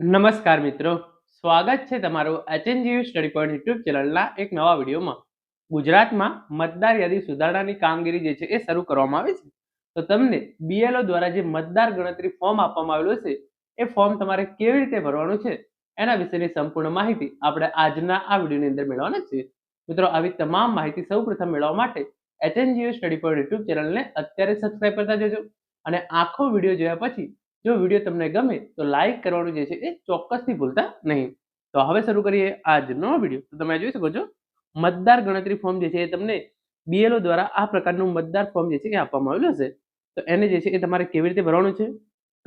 નમસ્કાર મિત્રો. સ્વાગત છે તમારું એચએનજીયુ સ્ટડી પોઈન્ટ યુટ્યુબ ચેનલના એક નવા વિડીયોમાં. ગુજરાતમાં મતદાર યાદી સુધારણાની કામગીરી જે છે એ શરૂ કરવામાં આવી છે. તો તમને બીએલઓ દ્વારા જે મતદાર ગણતરી ફોર્મ આપવામાં આવેલું છે, એ ફોર્મ તમારે કેવી રીતે ભરવાનું છે, એના વિશેની સંપૂર્ણ માહિતી આપણે આજના આ વિડીયોની અંદર મેળવવાના છીએ. મિત્રો, આવી તમામ માહિતી સૌપ્રથમ મેળવવા માટે એચએનજીયુ સ્ટડી પોઈન્ટ યુટ્યુબ ચેનલને અત્યારે સબસ્ક્રાઇબ કરતા જજો અને આખો વીડિયો જોયા પછી જો વીડિયો તમને ગમે તો લાઈક કરવાનું જે છે એ ચોક્કસથી ભૂલતા નહીં. તો હવે શરૂ કરીએ આજનો વીડિયો તો તમે જોઈ શકો છો, મતદાર ગણતરી ફોર્મ જે છે એ તમને બીએલઓ દ્વારા આ પ્રકારનું મતદાર ફોર્મ જે છે એ આપવામાં આવેલું હશે. તો એને જે છે એ તમારે કેવી રીતે ભરવાનું છે,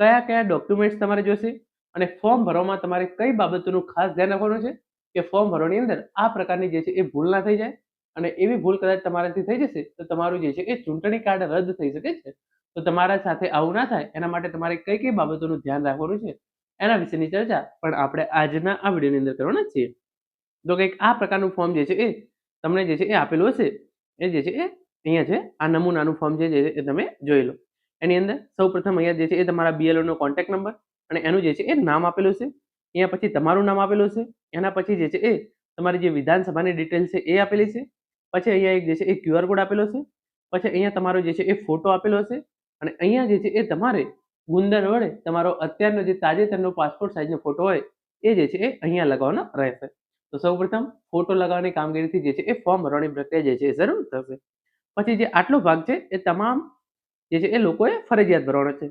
કયા કયા ડોક્યુમેન્ટ્સ તમારે જોશે અને ફોર્મ ભરવામાં તમારે કઈ બાબતોનું ખાસ ધ્યાન રાખવાનું છે કે ફોર્મ ભરવાની અંદર આ પ્રકારની જે છે એ ભૂલ ના થઈ જાય અને એવી ભૂલ કદાચ તમારાથી થઈ જશે તો તમારું જે છે એ ચૂંટણી કાર્ડ રદ થઈ શકે છે. તો તમારા સાથે આવું ના થાય એના માટે તમારે કઈ કઈ બાબતોનું ધ્યાન રાખવાનું છે એના વિશેની ચર્ચા પણ આપણે આજના આ વિડીયોની અંદર કરવાના છીએ તો કંઈક આ પ્રકારનું ફોર્મ જે છે એ તમને જે છે એ આપેલું હશે એ જે છે એ અહીંયા છે આ નમૂનાનું ફોર્મ જે છે એ તમે જોઈ લો એની અંદર સૌ અહીંયા જે છે એ તમારા બીએલઓનો કોન્ટેક્ટ નંબર અને એનું જે છે એ નામ આપેલું છે અહીંયા પછી તમારું નામ આપેલું છે એના પછી જે છે એ તમારી જે વિધાનસભાની ડિટેલ છે એ આપેલી છે પછી અહીંયા એક જે છે એ ક્યુઆર કોડ આપેલો છે પછી અહીંયા તમારો જે છે એ ફોટો આપેલો છે અને અહીંયા જે છે એ તમારે ગુંદર વડે તમારો અત્યારનો જે તાજેતરનો પાસપોર્ટ સાઇઝનો ફોટો હોય, એ જે છે એ અહીંયા લગાવવાનો રહેશે. તો સૌપ્રથમ ફોટો લગાવવાની કામગીરીથી જે છે એ ફોર્મ ભરવાની પ્રક્રિયા જે છે એ શરૂ થશે. પછી જે આટલો ભાગ છે એ તમામ જે છે એ લોકોએ ફરજિયાત ભરવાનો છે.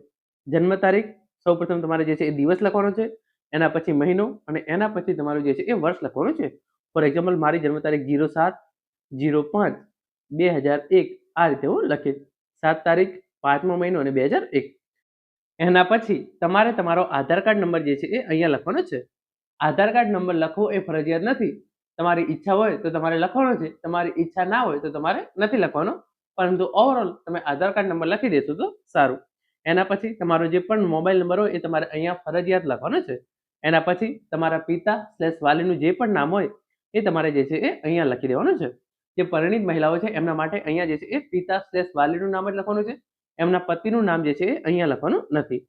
જન્મ તારીખ, સૌપ્રથમ તમારે જે છે એ દિવસ લખવાનો છે, એના પછી મહિનો અને એના પછી તમારું જે છે એ વર્ષ લખવાનું છે. ફોર એક્ઝામ્પલ મારી જન્મ તારીખ જીરો સાત જીરો પાંચ, બે હજાર એક, આ રીતે હું લખીશ. સાત તારીખ પાંચમો મહિનો અને બે હજાર એક. એના પછી તમારે તમારો આધાર કાર્ડ નંબર જે છે એ અહીંયા લખવાનો છે. આધાર કાર્ડ નંબર લખવો એ ફરજિયાત નથી. તમારી ઈચ્છા હોય તો તમારે લખવાનો છે. તમારી ઈચ્છા ના હોય તો તમારે નથી લખવાનો. પરંતુ ઓવરઓલ તમે આધાર કાર્ડ નંબર લખી દેશો તો સારું. એના પછી તમારો જે પણ મોબાઈલ નંબર હોય એ તમારે અહીંયા ફરજિયાત લખવાનો છે. એના પછી તમારા પિતા સ્લેશ વાલીનું જે પણ નામ હોય એ તમારે જે છે એ અહીંયા લખી દેવાનું છે. જે પરિણીત મહિલાઓ છે એમના માટે અહીંયા જે છે એ પિતા સ્લેશ વાલીનું નામ જ લખવાનું છે. એમના પતિનું નામ જે છે અહીંયા લખવાનું નથી.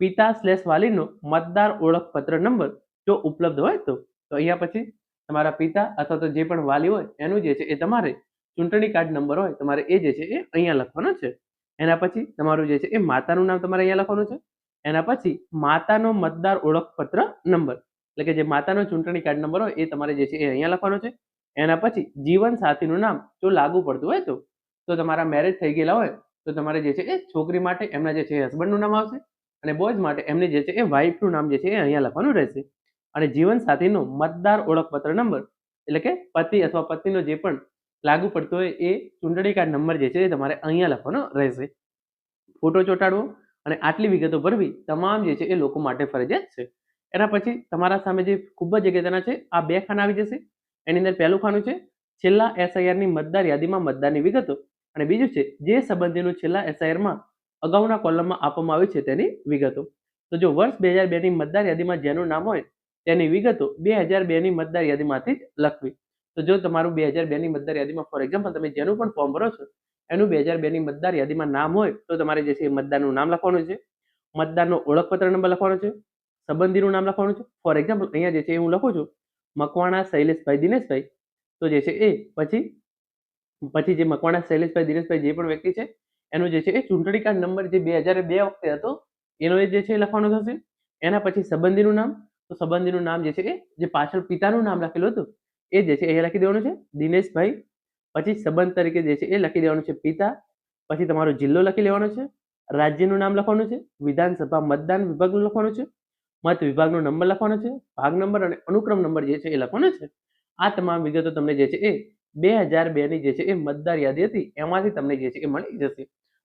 પિતા સ્લેશ વાલીનો મતદાર ઓળખપત્ર નંબર જો ઉપલબ્ધ હોય તો. અહીંયા પછી તમારા પિતા અથવા તો જે પણ વાલી હોય એનું જે છે એ તમારે ચૂંટણી કાર્ડ નંબર હોય તમારે એ જે છે એ અહીંયા લખવાનો છે. એના પછી તમારું જે છે એ માતાનું નામ તમારે અહીંયા લખવાનું છે. એના પછી માતાનો મતદાર ઓળખપત્ર નંબર. એટલે કે જે માતાનો ચૂંટણી કાર્ડ નંબર હોય એ તમારે જે છે એ અહીંયા લખવાનો છે. એના પછી જીવન સાથીનું નામ જો લાગુ પડતું હોય તો. તમારા મેરેજ થઈ ગયેલા હોય તો તમારે જે છે એ છોકરી માટે એમના જે છે એ હસબન્ડનું નામ આવશે અને બોયઝ માટે એમને જે છે એ વાઇફનું નામ જે છે એ અહીંયા લખવાનું રહેશે. અને જીવન સાથીનો મતદાર ઓળખપત્ર નંબર એટલે કે પતિ અથવા પત્નીનો જે પણ લાગુ પડતો હોય એ ચૂંટણી કાર્ડ નંબર જે છે એ તમારે અહીંયા લખવાનો રહેશે. ફોટો ચોંટાડવો અને આટલી વિગતો ભરવી તમામ જે છે એ લોકો માટે ફરજિયાત છે. એના પછી તમારા સામે જે ખૂબ જ અગત્યના છે, આ બે ખાના આવી જશે. એની અંદર પહેલું ખાનું છે, છેલ્લા એસઆઈઆરની મતદાર યાદીમાં મતદારની વિગતો અને બીજું છે, જે સંબંધીનું છેલ્લા એસઆઈઆરમાં અગાઉના કોલમમાં આપવામાં આવ્યું છે તેની વિગતો. તો જો વર્ષ બે હજાર બેની મતદાર યાદીમાં જેનું નામ હોય તેની વિગતો બે હજાર બેની મતદાર યાદીમાંથી જ લખવી. તો જો તમારું બે હજાર બેની મતદાર યાદીમાં, ફોર એક્ઝામ્પલ, તમે જેનું પણ ફોર્મ ભરો છો, એનું બે હજાર બેની મતદાર યાદીમાં નામ હોય, તો તમારે જે છે એ મતદારનું નામ લખવાનું છે, મતદારનો ઓળખપત્ર નંબર લખવાનો છે, સંબંધીનું નામ લખવાનું છે. ફોર એક્ઝામ્પલ, અહીંયા જે છે એ હું લખું છું, મકવાણા શૈલેષભાઈ દિનેશભાઈ. તો જે છે એ, પછી પછી જે મકવાણા શૈલેષભાઈ દિનેશભાઈ જે પણ વ્યક્તિ છે, એનો જે છે એ ચૂંટણી કાર્ડ નંબર જે બે હજાર બે વખતે હતો, એનો એ જે છે લખવાનો થશે. એના પછી સંબંધીનું નામ, તો સંબંધીનું નામ જે છે એ, જે પાછળ પિતાનું નામ લખેલું હતું, એ જે છે એ લખી દેવાનું છે, દિનેશભાઈ. પછી સંબંધ તરીકે જે છે એ લખી દેવાનું છે પિતા. પછી તમારો જિલ્લો લખી લેવાનો છે, રાજ્યનું નામ લખવાનું છે, વિધાનસભા મતદાન વિભાગનું લખવાનું છે, મત વિભાગનો નંબર લખવાનો છે, ભાગ નંબર અને અનુક્રમ નંબર જે છે એ લખવાનો છે. આ તમામ વિગતો તમને જે છે એ બે હજાર બેની જે છે એ મતદાર યાદી હતી, એમાંથી તમને જે છે એ મળી જશે.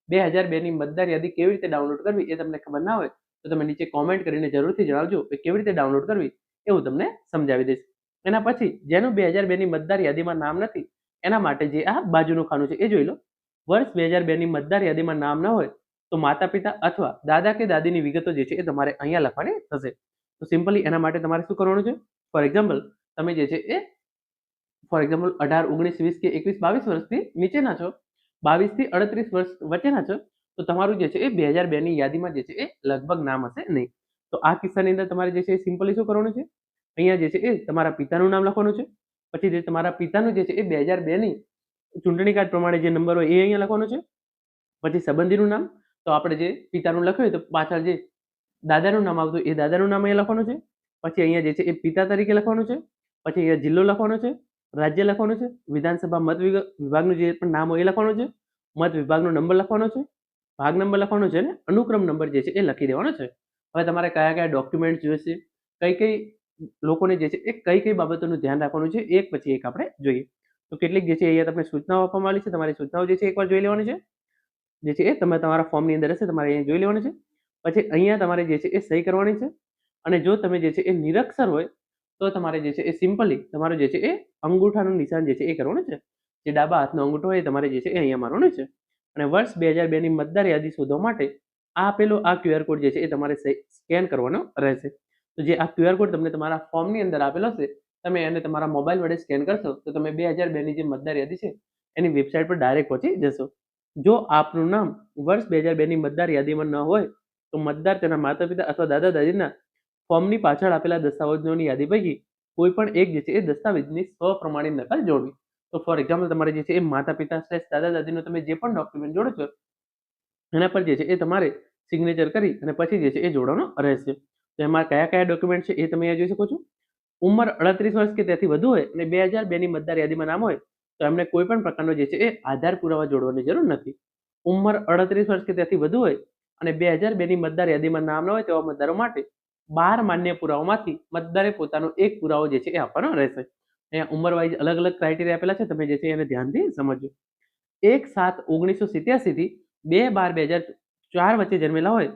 બે હજાર બેની મતદાર યાદી કેવી રીતે ડાઉનલોડ કરવી એ તમને ખબર ના હોય, તો તમે નીચે કોમેન્ટ કરીને જરૂરથી જણાવજો કે કેવી રીતે ડાઉનલોડ કરવી એવું તમને સમજાવી દઈશ. એના પછી જેનું બે હજાર બેની મતદાર યાદીમાં નામ નથી, એના માટે જે આ બાજુનું ખાનું છે એ જોઈ લો. વર્ષ બે હજાર બેની મતદાર યાદીમાં નામ ન હોય, તો માતા પિતા અથવા દાદા કે દાદીની વિગતો જે છે એ તમારે અહીંયા લખવાની થશે. તો સિમ્પલી એના માટે તમારે શું કરવાનું છે? ફોર એક્ઝામ્પલ, તમે જે છે એ ફોર એક્ઝામ્પલ, અઢાર, ઓગણીસ, વીસ કે એકવીસ, બાવીસ વર્ષથી નીચેના છો, બાવીસથી અડત્રીસ વર્ષ વચ્ચેના છો, તો તમારું જે છે એ બે હજાર બેની યાદીમાં જે છે એ લગભગ નામ હશે નહીં. તો આ કિસ્સાની અંદર તમારે જે છે એ સિમ્પલી શું કરવાનું છે. અહીંયા જે છે એ તમારા પિતાનું નામ લખવાનું છે. પછી જે તમારા પિતાનું જે છે એ બે હજાર બેની ચૂંટણી કાર્ડ પ્રમાણે જે નંબર હોય એ અહીંયા લખવાનો છે. પછી સંબંધીનું નામ, તો આપણે જે પિતાનું લખ્યું તો પાછળ જે દાદાનું નામ આવતું એ દાદાનું નામ અહીંયા લખવાનું છે. પછી અહીંયા જે છે એ પિતા તરીકે લખવાનું છે. પછી અહીંયા જિલ્લો લખવાનો છે. રાજ્ય લખવાનું છે, વિધાનસભા મત વિભાગનું જે પણ નામ હોય એ લખવાનું છે, મત વિભાગનો નંબર લખવાનો છે, ભાગ નંબર લખવાનો છે અને અનુક્રમ નંબર જે છે એ લખી દેવાનો છે. હવે તમારે કયા કયા ડોક્યુમેન્ટ જોઈશે, કઈ કઈ લોકોને જે છે એ કઈ કઈ બાબતોનું ધ્યાન રાખવાનું છે, એક પછી એક આપણે જોઈએ. તો કેટલીક જે છે અહીંયા તમને સૂચનાઓ આપવામાં આવી છે, તમારી સૂચનાઓ જે છે એકવાર જોઈ લેવાની છે. જે છે એ તમે તમારા ફોર્મની અંદર હશે, તમારે અહીંયા જોઈ લેવાની છે. પછી અહીંયા તમારે જે છે એ સહી કરવાની છે. અને જો તમે જે છે એ નિરક્ષર હોય તો તમારે જે છે એ સિમ્પલી તમારું જે છે એ અંગૂઠાનું નિશાન જે છે એ કરવાનું છે. જે ડાબા હાથનો અંગૂઠો હોય તમારે જે છે એ અહીંયા મારવાનું છે. અને વર્ષ બે હજાર બેની મતદાર યાદી શોધવા માટે આ આપેલો આ ક્યુઆર કોડ જે છે એ તમારે સ્કેન કરવાનો રહેશે. તો જે આ ક્યુઆર કોડ તમને તમારા ફોર્મની અંદર આપેલો છે તમે એને તમારા મોબાઈલ વડે સ્કેન કરશો, તો તમે બે હજાર બેની જે મતદાર યાદી છે એની વેબસાઇટ પર ડાયરેક્ટ પહોંચી જશો. જો આપનું નામ વર્ષ બે હજાર બેની મતદાર યાદીમાં ન હોય, તો મતદાર તેના માતા પિતા અથવા દાદા દાદીના ફોર્મની પાછળ આપેલા દસ્તાવેજોની યાદી પૈકી કોઈ પણ એક જે છે એ દસ્તાવેજની સ્વપ્રમાણિત નકલ જોડવી. તો ફોર એક્ઝામ્પલ તમારે જે છે એ માતા પિતા સ્લેશ દાદા દાદીનો તમે જે પણ ડોક્યુમેન્ટ જોડો છો, એના પર જે છે એ તમારે સિગ્નેચર કરી અને પછી જે છે એ જોડવાનો રહેશે. તો એમાં કયા કયા ડોક્યુમેન્ટ છે એ તમે અહીંયા જોઈ શકો છો. ઉંમર અડત્રીસ વર્ષ કે તેથી વધુ હોય અને બે હજાર બેની મતદાર યાદીમાં નામ હોય, તો એમને કોઈ પણ પ્રકારનો જે છે એ આધાર પુરાવા જોડવાની જરૂર નથી. ઉંમર અડત્રીસ વર્ષ કે તેથી વધુ હોય અને બે હજાર બેની મતદાર યાદીમાં નામ ન હોય તેવા મતદારો માટે બાર માન્ય પુરાવામાંથી મતદારે પોતાનો એક પુરાવો જે છે એ આપવાનો રહેશે. અહીંયા ઉંમર વાઇઝ અલગ અલગ ક્રાઇટેરિયા આપેલા છે. તમે જે છે એને ધ્યાનથી સમજો એક સાત ઓગણીસો સિત્યાસીથી બે બાર બે હજાર ચાર વચ્ચે જન્મેલા હોય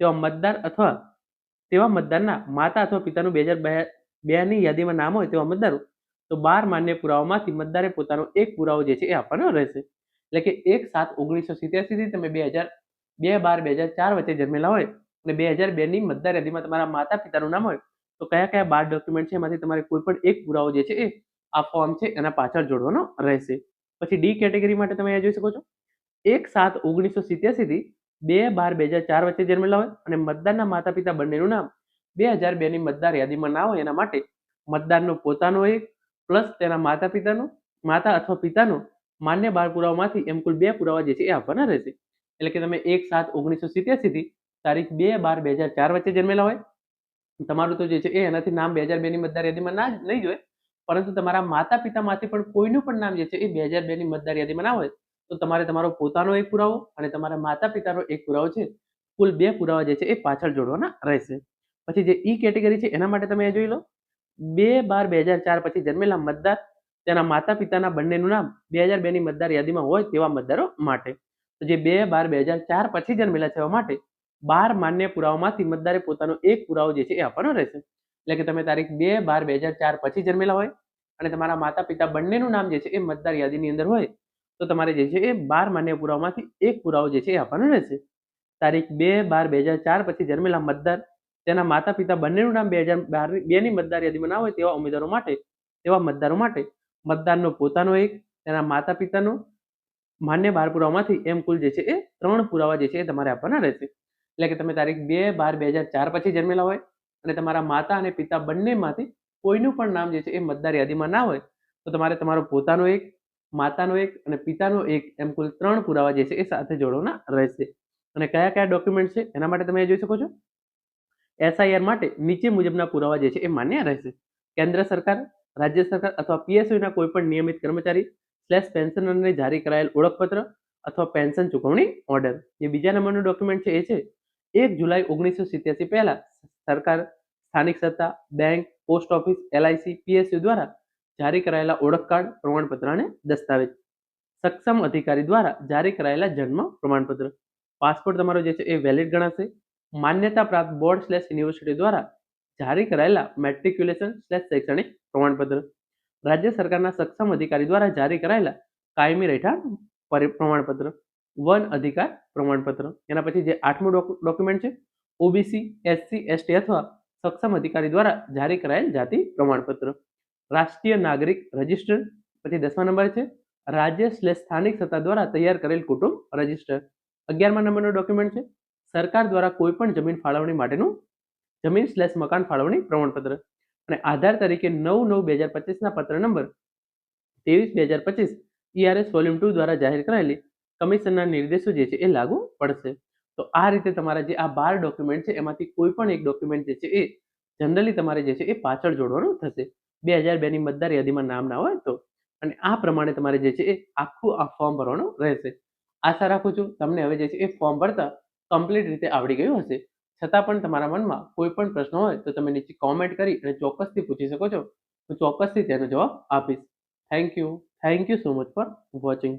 તેવા મતદાર અથવા તેવા મતદારના માતા અથવા પિતાનું બે હજાર બે ની યાદીમાં નામ હોય તેવા મતદારો તો બાર માન્ય પુરાવામાંથી મતદારે પોતાનો એક પુરાવો જે છે એ આપવાનો રહેશે. એટલે કે એક સાત ઓગણીસો સિત્યાસીથી તમે બે હજાર બે બાર બે હજાર ચાર વચ્ચે જન્મેલા હોય અને બે હજાર બેની મતદાર યાદીમાં તમારા માતા પિતાનું નામ હોય, તો કયા કયા બાર ડોક્યુમેન્ટ છે? એમાંથી તમારે કોઈ પણ એક પુરાવો જે છે એ આ ફોર્મ છે એના પાછળ જોડવાનો રહેશે. પછી ડી કેટેગરી માટે તમે અહીંયા જોઈ શકો છો. એક સાત ઓગણીસો સિત્યાસીથી બે બાર બે હજાર ચાર વચ્ચે જન્મેલા હોય અને મતદારના માતા પિતા બંનેનું નામ બે હજાર બેની મતદાર યાદીમાં ના હોય એના માટે મતદારનો પોતાનો એક પ્લસ તેના માતા પિતાનો માતા અથવા પિતાનો માન્ય બાર પુરાવામાંથી એમ કુલ બે પુરાવા જે છે એ આપવાના રહેશે. એટલે કે તમે એક સાત ઓગણીસો સિત્યાસીથી તારીખ બે બાર બે હજાર ચાર વચ્ચે જન્મેલા હોય. તમારું તો જે છે એ એનાથી નામ બે હજાર બેની મતદાર યાદીમાં ના નહીં જોઈએ પરંતુ તમારા માતા પિતામાંથી પણ કોઈનું પણ નામ જે છે એ બે હજાર બેની મતદાર યાદીમાં ના હોય. તો તમારે તમારો પોતાનો એક પુરાવો અને તમારા માતા પિતાનો એક પુરાવો છે. કુલ બે પુરાવા જે છે એ પાછળ જોડવાના રહેશે. પછી જે ઈ કેટેગરી છે એના માટે તમે એ જોઈ લો. બે બાર બે હજાર ચાર પછી જન્મેલા મતદાર તેના માતા પિતાના બંનેનું નામ બે હજાર બેની મતદાર યાદીમાં હોય તેવા મતદારો માટે. તો જે બે બાર બે હજાર ચાર પછી જન્મેલા છે માટે બાર માન્ય પુરાવામાંથી મતદારે પોતાનો એક પુરાવો જે છે એ આપવાનો રહેશે. એટલે કે તમે તારીખ બે બાર બે હજાર ચાર પછી જન્મેલા હોય અને તમારા માતા પિતા બંનેનું નામ જે છે એ મતદાર યાદીની અંદર હોય, તો તમારે જે છે એ બાર માન્ય પુરાવામાંથી એક પુરાવો જે છે એ આપવાનો રહેશે. તારીખ બે બાર બે હજાર ચાર પછી જન્મેલા મતદાર તેના માતા પિતા બંનેનું નામ બે હજાર બાર બેની મતદાર યાદીમાં ના હોય તેવા ઉમેદવારો માટે, તેવા મતદારો માટે મતદારનો પોતાનો એક, તેના માતા પિતાનો માન્ય બાર પુરાવામાંથી એમ કુલ જે છે એ ત્રણ પુરાવા જે છે એ તમારે આપવાના રહેશે. એટલે કે તમે તારીખ બે બાર બે હજાર ચાર પછી જન્મેલા હોય અને તમારા માતા અને પિતા બંનેમાંથી કોઈનું પણ નામ જે છે એ મતદાર યાદીમાં ના હોય, તો તમારે તમારો પોતાનો એક, માતાનો એક અને પિતાનો એક એમ કુલ ત્રણ પુરાવા જે છે એ સાથે જોડવાના રહેશે. અને કયા કયા ડોક્યુમેન્ટ છે એના માટે તમે જોઈ શકો છો? એસઆઈઆર માટે નીચે મુજબના પુરાવા જે છે એ માન્ય રહેશે. કેન્દ્ર સરકાર, રાજ્ય સરકાર અથવા પીએસયુના કોઈ પણ નિયમિત કર્મચારી સ્લેશ પેન્શનરને જારી કરાયેલ ઓળખપત્ર અથવા પેન્શન ચૂકવણી ઓર્ડર જે બીજા નંબરનું ડોક્યુમેન્ટ છે એ છે એક જુલાઈ ઓગણીસો સિત્યાસી પહેલા સરકાર સ્થાનિક સત્તા, bank, post office, LIC, PSU દ્વારા જારી કરાયેલા ઓળખ કાર્ડ પ્રમાણપત્ર અને દસ્તાવેજ. સક્ષમ અધિકારી દ્વારા જારી કરાયેલા જન્મ પ્રમાણપત્ર. પાસપોર્ટ તમારો જે છે એ વેલિડ ગણાશે. માન્યતા પ્રાપ્ત બોર્ડ સ્લેશ યુનિવર્સિટી દ્વારા જારી કરાયેલા મેટ્રિક્યુલેશન સ્લેશ શૈક્ષણિક પ્રમાણપત્ર. રાજ્ય સરકારના સક્ષમ અધિકારી દ્વારા જારી કરાયેલા કાયમી રહેઠાણ પ્રમાણપત્ર. વન અધિકાર પ્રમાણપત્ર. એના પછી જે આઠમું ડોક્યુમેન્ટ છે, ઓબીસી, એસસી, એસટી અથવા સક્ષમ અધિકારી દ્વારા જારી કરાયેલ જાતિ પ્રમાણપત્ર. રાષ્ટ્રીય નાગરિક રજિસ્ટર. પછી દસમા નંબર છે, રાજ્ય સ્લેશ સ્થાનિક સત્તા દ્વારા તૈયાર કરેલ કુટુંબ રજિસ્ટર. અગિયારમા નંબરનો ડોક્યુમેન્ટ છે, સરકાર દ્વારા કોઈ પણ જમીન ફાળવણી માટેનું જમીન સ્લેશ મકાન ફાળવણી પ્રમાણપત્ર. અને આધાર તરીકે નવ નવ બે હજાર પચીસના પત્ર નંબર ત્રેવીસ બે હજાર પચીસ ઈઆરએસ વોલ્યુમ ટુ દ્વારા જાહેર કરાયેલી કમિશનના નિર્દેશો જે છે એ લાગુ પડશે. તો આ રીતે તમારા જે આ બાર ડોક્યુમેન્ટ છે, એમાંથી કોઈ પણ એક ડોક્યુમેન્ટ જે છે એ જનરલી તમારે જે છે એ પાછળ જોડવાનું થશે. બે હજાર બેની મતદાર યાદીમાં નામ ના હોય તો. અને આ પ્રમાણે તમારે જે છે એ આખું આ ફોર્મ ભરવાનું રહેશે. આશા રાખું છું તમને હવે જે છે એ ફોર્મ ભરતા કમ્પ્લીટ રીતે આવડી ગયું હશે. છતાં પણ તમારા મનમાં કોઈ પણ પ્રશ્ન હોય તો તમે નીચે કોમેન્ટ કરી અને ચોક્કસથી પૂછી શકો છો. હું ચોક્કસથી તેનો જવાબ આપીશ. Thank you thank you so much for watching